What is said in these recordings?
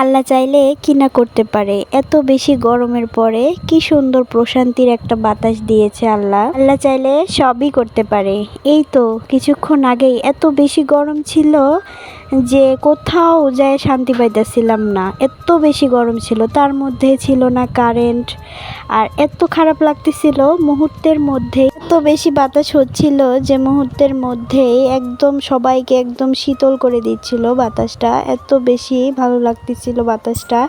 আল্লাহ চাইলে কিনা করতে পারে। এত বেশি গরমের পরে কি সুন্দর প্রশান্তির একটা বাতাস দিয়েছে আল্লাহ। আল্লাহ চাইলে সবই করতে পারে। এই তো কিছুক্ষণ আগেই এত বেশি গরম ছিল যে কোথাও যায় শান্তি পাইতেছিলাম না। এত বেশি গরম ছিল, তার মধ্যে ছিল না কারেন্ট আর এত খারাপ লাগতেছিল মুহূর্তের মধ্যে এত বেশি বাতাস হচ্ছিল যে মুহূর্তের মধ্যেই একদম সবাইকে একদম শীতল করে দিচ্ছিল বাতাসটা। এত বেশি ভালো লাগতেছিল বাতাসটা।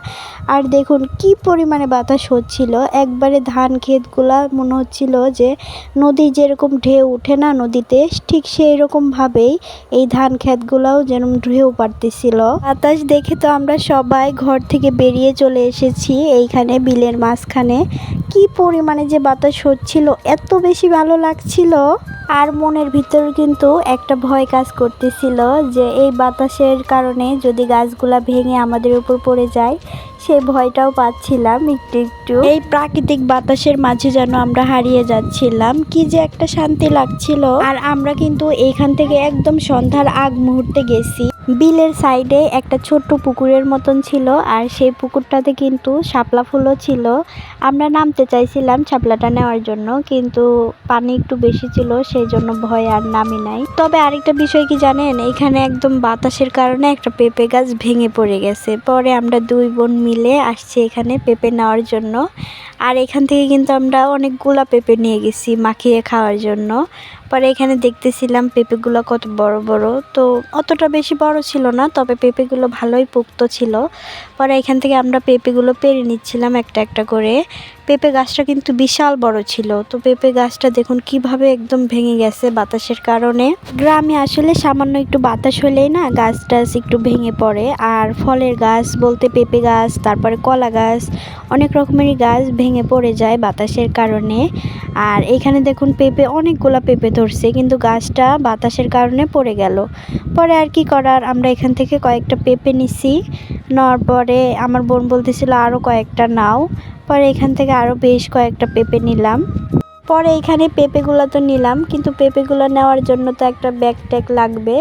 আর দেখুন কি পরিমাণে বাতাস হচ্ছিল। একবারে ধান ক্ষেতগুলা মনে হচ্ছিল যে নদী যেরকম ঢেউ উঠে না নদীতে, ঠিক সেই রকম ভাবেই এই ধান ক্ষেতগুলাও যেন ঢেউ পারতেছিল। বাতাস দেখে তো আমরা সবাই ঘর থেকে বেরিয়ে চলে এসেছি এইখানে বিলের মাঝখানে। কি পরিমাণে যে বাতাস হচ্ছিল, এত বেশি ভালো লাগছিল। আর মনের ভিতর কিন্তু একটা ভয় কাজ করতেছিল যে এই বাতাসের কারণে যদি গাছগুলা ভেঙে আমাদের উপর পড়ে যায় সেই ভয়টাও পাচ্ছিলাম একটু একটু। এই প্রাকৃতিক বাতাসের মাঝে যেন আমরা হারিয়ে যাচ্ছিলাম, কি যে একটা শান্তি লাগছিল। আর আমরা কিন্তু এইখান থেকে একদম সন্ধ্যার আগ মুহূর্তে গেছি। বিলের সাইডে একটা ছোট্ট পুকুরের মতন ছিল, আর সেই পুকুরটাতে কিন্তু শাপলা ফুলও ছিল। আমরা নামতে চাইছিলাম ছাপলাটা নেওয়ার জন্য, কিন্তু পানি একটু বেশি ছিল সেই জন্য ভয় আর নামি নাই। তবে আরেকটা বিষয় কি জানেন? এখানে একদম বাতাসের কারণে একটা পেঁপে গাছ ভেঙে পড়ে গেছে। পরে আমরা দুই বোন মিলে আসছি এখানে পেঁপে নেওয়ার জন্য। আর এখান থেকে কিন্তু আমরা অনেকগুলা পেঁপে নিয়ে গেছি মাখিয়ে খাওয়ার জন্য। পরে এখানে দেখতেছিলাম পেঁপেগুলো কত বড় বড়। তো অতটা বেশি বড় ছিল না, তবে পেঁপেগুলো ভালোই পোক্ত ছিল। পরে এখান থেকে আমরা পেঁপেগুলো পেরে নিচ্ছিলাম একটা একটা করে। পেঁপে গাছটা কিন্তু বিশাল বড় ছিল। তো পেঁপে গাছটা দেখুন কীভাবে একদম ভেঙে গেছে বাতাসের কারণে। গ্রামে আসলে সামান্য একটু বাতাস হলেই না গাছ টাছ একটু ভেঙে পড়ে। আর ফলের গাছ বলতে পেঁপে গাছ, তারপরে কলা গাছ, অনেক রকমেরই গাছ ভেঙে পড়ে যায় বাতাসের কারণে। আর এখানে দেখুন পেঁপে, অনেকগুলা পেঁপে ধরছে, কিন্তু গাছটা বাতাসের কারণে পড়ে গেল। পরে আর কি করার? আমরা এখান থেকে কয়েকটা পেঁপে নিছি। নেওয়ার পরে আমার বোন বলতেছিল আরও কয়েকটা নাও। পরে এখান থেকে আরও বেশ কয়েকটা পেঁপে নিলাম। পরে এখানে পেঁপেগুলো তো নিলাম, কিন্তু পেঁপেগুলো নেওয়ার জন্য তো একটা ব্যাগ ট্যাগ লাগবে।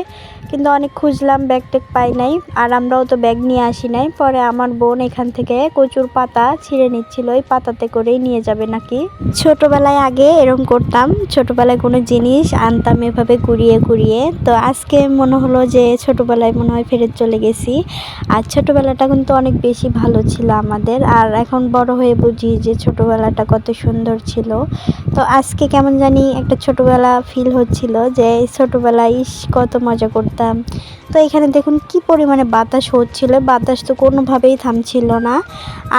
কিন্তু অনেক খুঁজলাম ব্যাগ ট্যাগ পাই নাই, আর আমরাও তো ব্যাগ নিয়ে আসি নাই। পরে আমার বোন এখান থেকে কচুর পাতা ছিঁড়ে নিচ্ছিল, ওই পাতাতে করেই নিয়ে যাবে নাকি? ছোটবেলায় আগে এরকম করতাম, ছোটবেলায় কোনো জিনিস আনতাম এভাবে কুড়িয়ে কুড়িয়ে তো আজকে মনে হলো যে ছোটবেলায় মনে হয় ফেরত চলে গেছি। আর ছোটবেলাটা কিন্তু অনেক বেশি ভালো ছিল আমাদের। আর এখন বড় হয়ে বুঝি যে ছোটবেলাটা কত সুন্দর ছিল। তো আজকে কেমন জানি একটা ছোটোবেলা ফিল হচ্ছিল যে ছোটোবেলায় ইস, কত মজা করতাম। তো এখানে দেখুন কি পরিমাণে বাতাস হচ্ছিল, বাতাস তো কোনোভাবেই থামছিল না।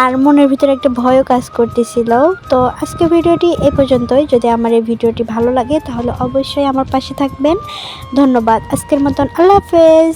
আর মনের ভিতরে একটা ভয়ও কাজ করতেছিল। তো আজকে ভিডিওটি এ পর্যন্তই। যদি আমার এই ভিডিওটি ভালো লাগে, তাহলে অবশ্যই আমার পাশে থাকবেন। ধন্যবাদ। আজকের মতন আল্লাহ হাফেজ।